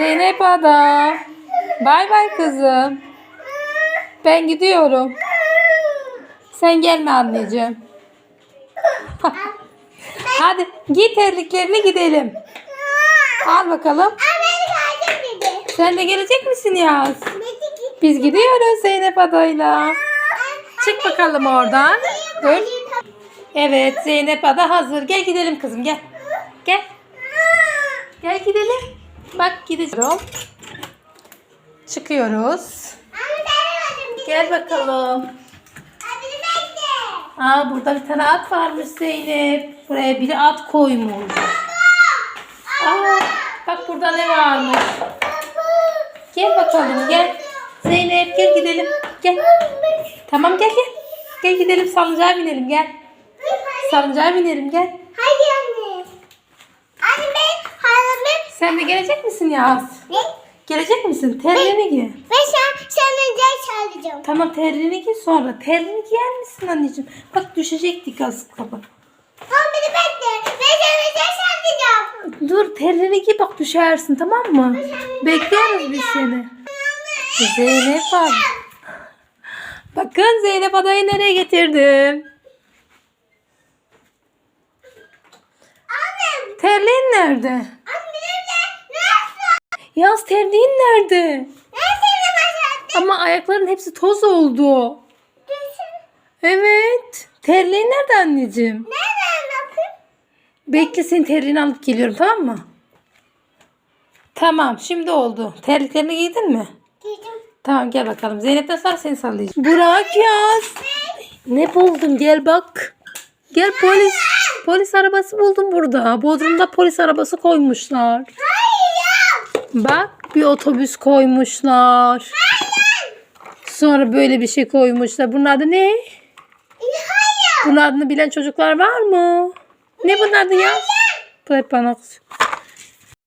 Zeynep Ada. Bay bay kızım. Ben gidiyorum. Sen gelme anneciğim. Hadi giy terliklerini gidelim. Al bakalım. Sen de gelecek misin Yaz? Biz gidiyoruz Zeynep adayla. Çık bakalım oradan. Dur. Evet Zeynep ada hazır. Gel gidelim kızım gel. Gel. Gel gidelim. Bak gidiyorum. Çıkıyoruz. Gel bakalım. Aa burada bir tane at varmış Zeynep. Buraya biri at koymuş. Aa, bak burada ne varmış. Gel bakalım gel. Zeynep gel gidelim. Gel. Tamam gel gel. Gel gidelim salıncağa binelim gel. Salıncağa binelim gel. Hayır anne. Anne ben halamın Sen de gelecek misin Yaz? ne? Gelecek misin? Terliğini giy. Ve sen senin ders alacağım. Tamam terliğini giy sonra. Terliğini giyer misin anneciğim? Bak düşecektik az kaba. Tamam beni bekle. Ve senin ders alacağım. Dur terliğini giy bak düşersin tamam mı? Bekliyoruz biz seni. Zeynep abi. Bakın Zeynep adayı nereye getirdim. Annem. Terliğin nerede? Yaz terliğin nerede? Ama ayakların hepsi toz oldu. Düşün. Evet. Terliğin nerede anneciğim? Nereden yapayım? Bekle senin terliğini alıp geliyorum tamam mı? Tamam şimdi oldu. Terliklerini giydin mi? Giydim. Tamam gel bakalım. Zeynep'ten sonra seni sallayacağım. Burak yaz. Ne buldun gel bak. Gel polis. Polis arabası buldum burada. Bodrum'da polis arabası koymuşlar. Hayır. Bak bir otobüs koymuşlar. Sonra böyle bir şey koymuşlar. Bunun adı ne? Hayır. Bunun adını bilen çocuklar var mı? Ne bunun adı ya? Bu hep bana kızıyor.